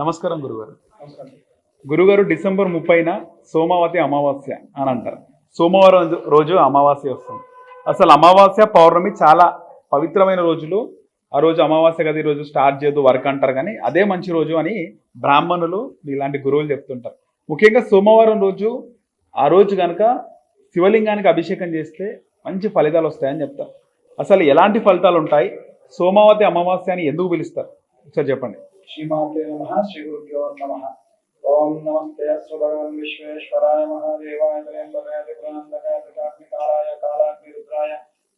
నమస్కారం గురుగారు. గురుగారు డిసెంబర్ ముప్పైన సోమావతి అమావాస్య అని అంటారు. సోమవారం రోజు అమావాస్య వస్తుంది. అసలు అమావాస్య పౌర్ణమి చాలా పవిత్రమైన రోజులు. ఆ రోజు అమావాస్య గది రోజు స్టార్ట్ చేయదు వర్క్ అంటారు కానీ అదే మంచి రోజు అని బ్రాహ్మణులు ఇలాంటి గురువులు చెప్తుంటారు. ముఖ్యంగా సోమవారం రోజు ఆ రోజు కనుక శివలింగానికి అభిషేకం చేస్తే మంచి ఫలితాలు వస్తాయని చెప్తారు. అసలు ఎలాంటి ఫలితాలు ఉంటాయి? సోమావతి అమావాస్య అని ఎందుకు పిలుస్తారు? ఒకసారి చెప్పండి. శ్రీమాతే నమ శ్రీ గురుభ్యో నమ ఓం నమస్తే అస్సు భగవన్ విశ్వేశ్వరాయ మహాదేవాయ త్రయంబకాయ త్రిపురాంతకాయ త్రికాగ్నికాలాయ కాలాగ్ని రుద్రాయ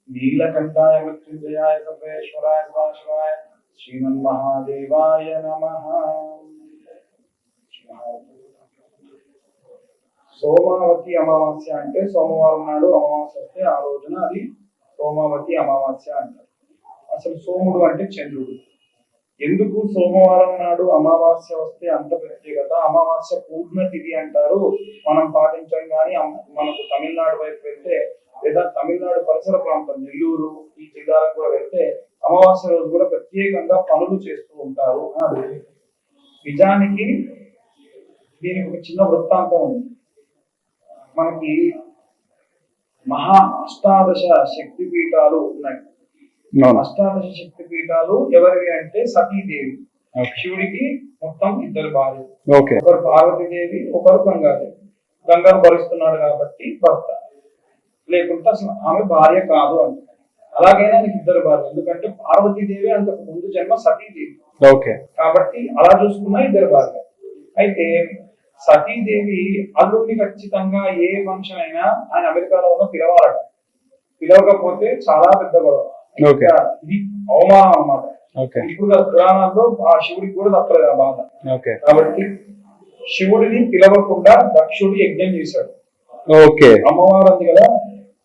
నీలకంఠాయ మృత్యుంజయాయ సర్వేశ్వరాయ సదాశివాయ శ్రీమన్మహాదేవాయ నమ సోమావతి అమావాస్య అంటే సోమవారం నాడు అమావాస్య వస్తే ఆ రోజున అది సోమావతి అమావాస్య అంటారు. అసలు సోముడు అంటే చంద్రుడు. ఎందుకు సోమవారం నాడు అమావాస్య వస్తే అంత ప్రత్యేకత అమావాస్య పూర్ణ తిథి అంటారు. మనం పాటించం కానీ మనకు తమిళనాడు వైపు వెళ్తే లేదా తమిళనాడు పరిసర ప్రాంతం నెల్లూరు ఈ జిల్లాలకు కూడా వెళ్తే అమావాస్య రోజు కూడా ప్రత్యేకంగా పనులు చేస్తూ ఉంటారు అని నిజానికి దీనికి ఒక చిన్న వృత్తాంతం ఉంది. మనకి మహా అష్టాదశ శక్తి పీఠాలు ఉన్నాయి. అష్టాదశ శక్తి పీఠాలు ఎవరివి అంటే సతీదేవి. శివుడికి మొత్తం ఇద్దరు భార్య ఓకే. ఒకరు పార్వతీదేవి ఒకరు గంగాదేవి. గంగాను భరిస్తున్నాడు కాబట్టి భర్త. లేకుంటే అసలు ఆమె భార్య కాదు అంటే. అలాగైనా ఆయనకి ఇద్దరు భార్య ఎందుకంటే పార్వతీదేవి అంతకు ముందు జన్మ సతీదేవి. ఓకే. కాబట్టి అలా చూసుకున్నా ఇద్దరు భార్య అయితే సతీదేవి అల్లుడిని ఖచ్చితంగా ఏ ఫంక్షన్ అయినా ఆయన అమెరికాలో ఉన్న పిలవాలట. పిలవకపోతే చాలా పెద్ద గొడవ. ఇది అవమానం అన్నమాట. ఓకే ఇప్పుడు పురాణాల్లో ఆ శివుడికి కూడా తప్పలేదు ఆ బాధ. ఓకే కాబట్టి శివుడిని పిలవకుండా దక్షుడు యజ్ఞం చేశాడు. ఓకే అమ్మవారు అంది కదా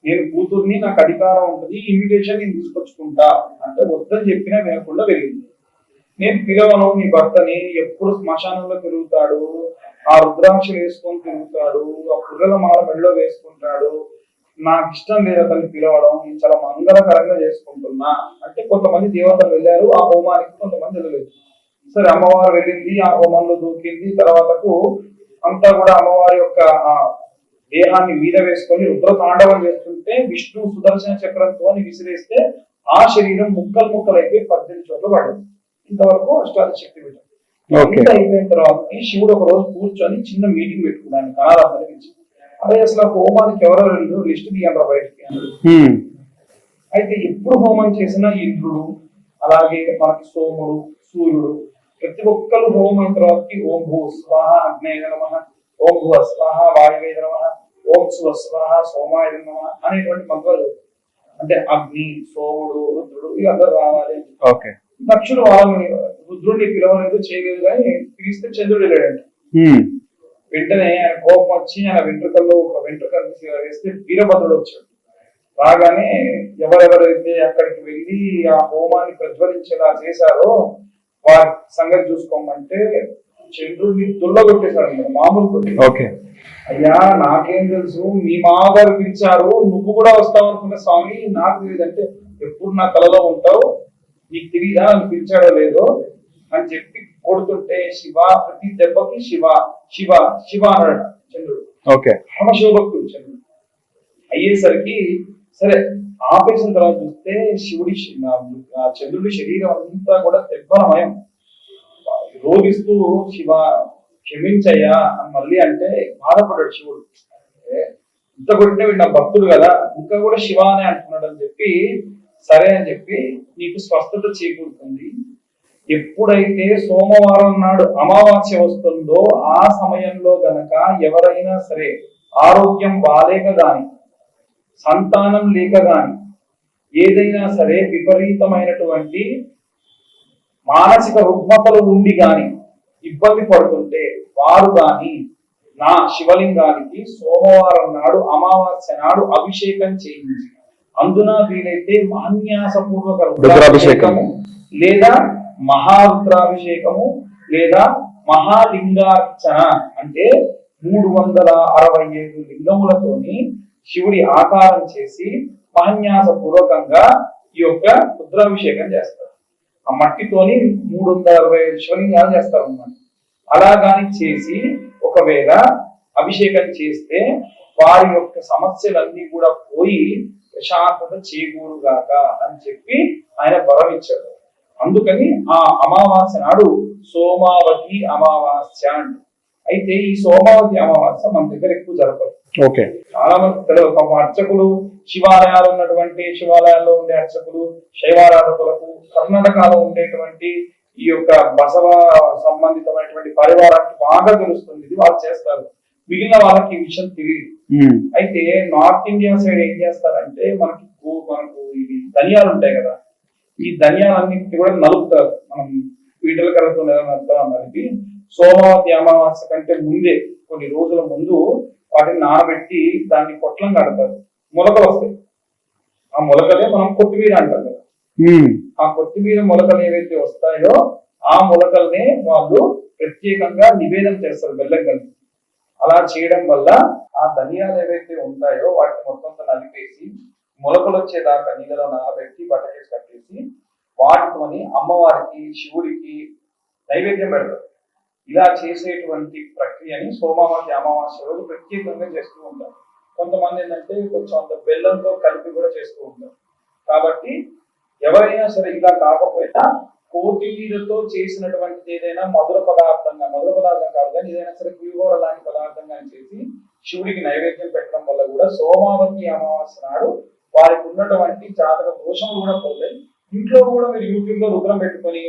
నేను కూతుర్ని నాకు అధికారం ఉంటుంది ఇన్విటేషన్ నేను తీసుకొచ్చుకుంటా అంటే వద్దని చెప్పినా వినకుండా వెళ్ళింది. నేను పిలవను నీ భర్తని ఎప్పుడు శ్మశానంలో తిరుగుతాడు ఆ రుద్రాక్షలు వేసుకొని తిరుగుతాడు ఆ పుర్రెల మాల మెడలో వేసుకుంటాడు నాకు ఇష్టం లేదు అతన్ని పిలవడం నేను చాలా మంగళకరంగా చేసుకుంటున్నా. అంటే కొంతమంది దేవతలు వెళ్ళారు ఆ హోమానికి కొంతమంది వెళ్ళలేదు. సరే అమ్మవారు వెళ్ళింది ఆ హోమంలో దూకింది తర్వాతకు అంతా కూడా అమ్మవారి యొక్క ఆ దేహాన్ని మీద వేసుకొని రుద్ర తాండవం చేస్తుంటే విష్ణు సుదర్శన చక్రంతో విసిరేస్తే ఆ శరీరం ముక్కలు ముక్కలు అయిపోయి పద్దెనిమిది చోట్ల పడింది. ఇంతవరకు అష్టాదశ శక్తి. అంతా అయిపోయిన తర్వాత శివుడు ఒక రోజు కూర్చొని చిన్న మీటింగ్ పెట్టుకున్నాను నుంచి అదే అసలు హోమానికి ఎవరో రెండు లిస్ట్ తీయండి బయటికి. అయితే ఎప్పుడు హోమం చేసినా ఇంద్రుడు అలాగే మనకి సోముడు సూర్యుడు ప్రతి ఒక్కరు హోమం అయిన తర్వాతకి ఓం భూ స్వాహ అగ్నేయ నమ ఓం భూ స్వాహ వాయువేద నమ ఓం శివ స్వాహ సోమాయ నమ అనేటువంటి మంత్రాలు అంటే అగ్ని సోముడు రుద్రుడు వీళ్ళందరూ రావాలి అని చెప్పి. ఓకే దక్షుడు వాళ్ళని రుద్రుడిని పిలవలేదు చేయలేదు కానీ పిలిస్తే చంద్రుడు వెళ్ళాడంట. వెంటనే ఆయన కోపం వచ్చి ఆయన వెంట్రుకల్లో ఒక వెంట్రుక వేస్తే వీరభద్రుడు వచ్చాడు. రాగానే ఎవరెవరైతే అక్కడికి వెళ్ళి ఆ హోమాన్ని ప్రజ్వలించేలా చేశారో వారి సంగతి చూసుకోమంటే చంద్రుడిని దుల్లగొట్టేశాడు అన్నమాట, మామూలు కొట్టి. ఓకే. అయ్యా నాకేం తెలుసు మీ మామగారు పిలిచారు నువ్వు కూడా వస్తావు అనుకున్న స్వామి నాకు తెలియదు అంటే ఎప్పుడు నా కలలో ఉంటావు నీకు తెలియదా అని పిలిచాడో లేదో అని చెప్పి కొడుతుంటే శివ ప్రతి దెబ్బకి శివ శివ శివ అన్నాడు చంద్రుడు. ఓకే. పరమశివభక్తుడు చంద్రుడు. అయ్యేసరికి సరే ఆపేసిన తర్వాత చూస్తే శివుడి చంద్రుడి శరీరం అంతా కూడా దెబ్బలమయం. రోగిస్తూ శివ క్షమించయ్యా అని మళ్ళీ అంటే బాధపడ్డాడు శివుడు. అంటే ఇంత కొట్టిన వీడు నా భక్తుడు కదా ఇంకా కూడా శివ అని అంటున్నాడు అని చెప్పి సరే అని చెప్పి నీకు స్వస్థత చేకూరుతుంది. ఎప్పుడైతే సోమవారం నాడు అమావాస్య వస్తుందో ఆ సమయంలో గనక ఎవరైనా సరే ఆరోగ్యం బాలేక గాని సంతానం లేక గాని ఏదైనా సరే విపరీతమైనటువంటి మానసిక రుగ్మతలు ఉండి గాని ఇబ్బంది పడుతుంటే వారు గాని నా శివలింగానికి సోమవారం నాడు అమావాస్య నాడు అభిషేకం చేయించి అందున వీలైతే మహాన్యాసపూర్వక రుద్రాభిషేకము. లేదా మహారుద్రాభిషేకము లేదా మహాలింగార్చన అంటే మూడు వందల అరవై ఐదు లింగములతోని శివుడి ఆకారం చేసి మహన్యాస పూర్వకంగా ఈ యొక్క రుద్రాభిషేకం చేస్తారు. ఆ మట్టితోని మూడు వందల అరవై ఐదు శివలింగాలు చేస్తారు అన్నమాట అలా కానీ చేసి ఒకవేళ అభిషేకం చేస్తే వారి యొక్క సమస్యలన్నీ కూడా పోయి ప్రశాంతత చేకూరుగాక అని చెప్పి ఆయన వరం అందుకని ఆ అమావాస్య నాడు సోమావతి అమావాస్య అంట. అయితే ఈ సోమావతి అమావాస్య మన దగ్గర ఎక్కువ జరపదు ఓకే. చాలా మంది పాపం అర్చకులు శివాలయాలు ఉన్నటువంటి శివాలయాల్లో ఉండే అర్చకులు శైవారాధకులకు కర్ణాటకలో ఉండేటువంటి ఈ యొక్క బసవ సంబంధితమైనటువంటి పరివారానికి బాగా తెలుస్తుంది ఇది వాళ్ళు చేస్తారు. మిగిలిన వాళ్ళకి ఈ విషయం తెలియదు. అయితే నార్త్ ఇండియా సైడ్ ఏం చేస్తారంటే మనకి మనకు ఇవి ధనియాలు ఉంటాయి కదా ఈ ధనియాలన్నింటినీ కూడా నలుపుతారు. మనం పీటల కలతో నలిపి సోమవతి అమావాస్య కంటే ముందే కొన్ని రోజుల ముందు వాటిని నానబెట్టి దాన్ని పొట్లం కడతారు. మొలకలు వస్తాయి. ఆ మొలకలే మనం కొత్తిమీర అంటాం కదా. ఆ కొత్తిమీర మొలకలు ఏవైతే వస్తాయో ఆ మొలకల్నే వాళ్ళు ప్రత్యేకంగా నివేదన చేస్తారు బెల్లం కలిపి అలా చేయడం వల్ల ఆ ధనియాలు ఏవైతే ఉంటాయో వాటిని మొత్తం నలిపేసి మొలకలు వచ్చేదాకా నీళ్ళలో నానబెట్టి బట్టకేసి కట్టేసి వాటితోని అమ్మవారికి శివుడికి నైవేద్యం పెడతారు. ఇలా చేసేటువంటి ప్రక్రియని సోమవారి అమావాస్య రోజు ప్రత్యేకంగా చేస్తూ ఉంటారు. కొంతమంది ఏంటంటే కొంచెం అంత బెల్లంతో కలిపి కూడా చేస్తూ ఉంటారు. కాబట్టి ఎవరైనా సరే ఇలా కాకపోయినా కోటిమీరతో చేసినటువంటిది ఏదైనా మధుర పదార్థంగా మధుర పదార్థం కాదు కానీ ఏదైనా సరే పులిహోర లాంటి పదార్థంగా చేసి శివుడికి నైవేద్యం పెట్టడం వల్ల కూడా సోమావతి అమావాస్య నాడు వారికి ఉన్నటువంటి జాతక దోషం కూడా పోతాయి ఇంట్లో కూడా మీరు యూట్యూబ్లో రుద్రం పెట్టుకొని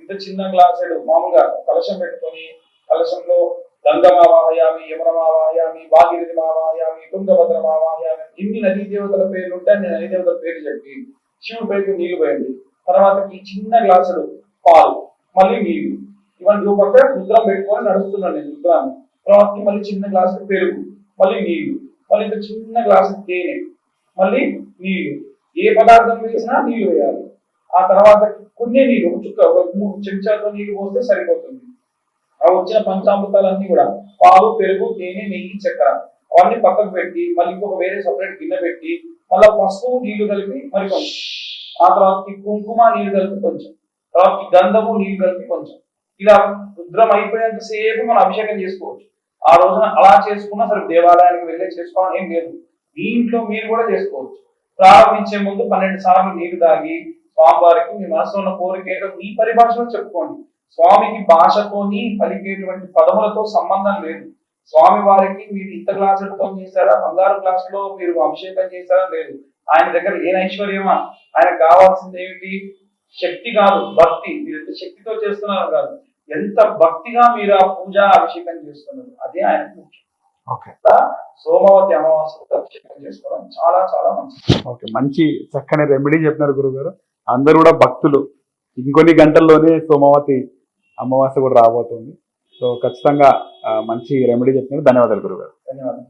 ఇంత చిన్న గ్లాసుడు మామూలుగా కలశం పెట్టుకొని కలశంలో గంగమావాహయామి యమునమావాహయామి భాగీరథి మావాహయామి తుంగభద్ర మావాహయామి ఇన్ని నదీ దేవతల పేర్లు ఉంటే అన్ని నదీ దేవతల పేర్లు చెప్పి శివుడి పైకి నీళ్ళు పోయండి. తర్వాత ఈ చిన్న గ్లాసుడు పాలు మళ్ళీ నీళ్ళు. ఇవన్నీ ఒక పక్క రుద్రం పెట్టుకొని నడుస్తున్నాను నేను రుద్రాన్ని. తర్వాత మళ్ళీ చిన్న గ్లాసు పెరుగు మళ్ళీ నీళ్ళు మళ్ళీ ఇంత చిన్న గ్లాసు తేనె మళ్ళీ నీళ్ళు ఏ పదార్థం వేసినా నీళ్ళు వేయాలి. ఆ తర్వాత కొన్ని నీళ్ళు చుక్క ఒక మూడు చెంచాలతో నీళ్ళు పోస్తే సరిపోతుంది. ఆ వచ్చిన పంచామృతాలన్నీ కూడా పాలు పెరుగు తేనె నెయ్యి చక్కెర అవన్నీ పక్కకు పెట్టి మళ్ళీ ఇంకొక వేరే సపరేట్ గిన్నె పెట్టి మళ్ళీ పసుపు నీళ్ళు కలిపి మరి కొంచెం. ఆ తర్వాత కుంకుమ నీళ్ళు కలిపి కొంచెం. తర్వాత గంధము నీళ్ళు కలిపి కొంచెం. ఇలా రుద్రం అయిపోయేంత సేపు మనం అభిషేకం చేసుకోవచ్చు. ఆ రోజున అలా చేసుకున్నా సరే దేవాలయానికి వెళ్ళే చేసుకోవాలని ఏం లేదు. మీ ఇంట్లో మీరు కూడా చేసుకోవచ్చు. ప్రారంభించే ముందు పన్నెండు సార్లు నీరు తాగి స్వామివారికి మీ మనసులో ఉన్న కోరిక మీ పరిభాషలో చెప్పుకోండి. స్వామికి భాషతోని పలికేటువంటి పదములతో సంబంధం లేదు. స్వామి వారికి మీరు ఇంత గ్లాసులతో చేశారా? బంగారు గ్లాస్లో మీరు అభిషేకం చేశారా? లేదు. ఆయన దగ్గర ఏ ఐశ్వర్యమా? ఆయన కావాల్సింది ఏమిటి? శక్తి కాదు భక్తి. మీరు ఎంత శక్తితో చేస్తున్నారు కాదు. ఎంత భక్తిగా మీరు ఆ పూజ అభిషేకం చేస్తున్నారు? అదే ఆయన ముఖ్యం. సోమవతి అమావాస్యతో అభిషేకం చేసుకోవడం చాలా చాలా మంచిది. ఓకే మంచి చక్కని రెమెడీ చెప్పినారు గురుగారు. అందరూ కూడా భక్తులు. ఇంకొన్ని గంటల్లోనే సోమవతి అమావాస్య కూడా రాబోతుంది. సో ఖచ్చితంగా మంచి రెమెడీ చెప్పినారు. ధన్యవాదాలు గురుగారు. ధన్యవాదాలు.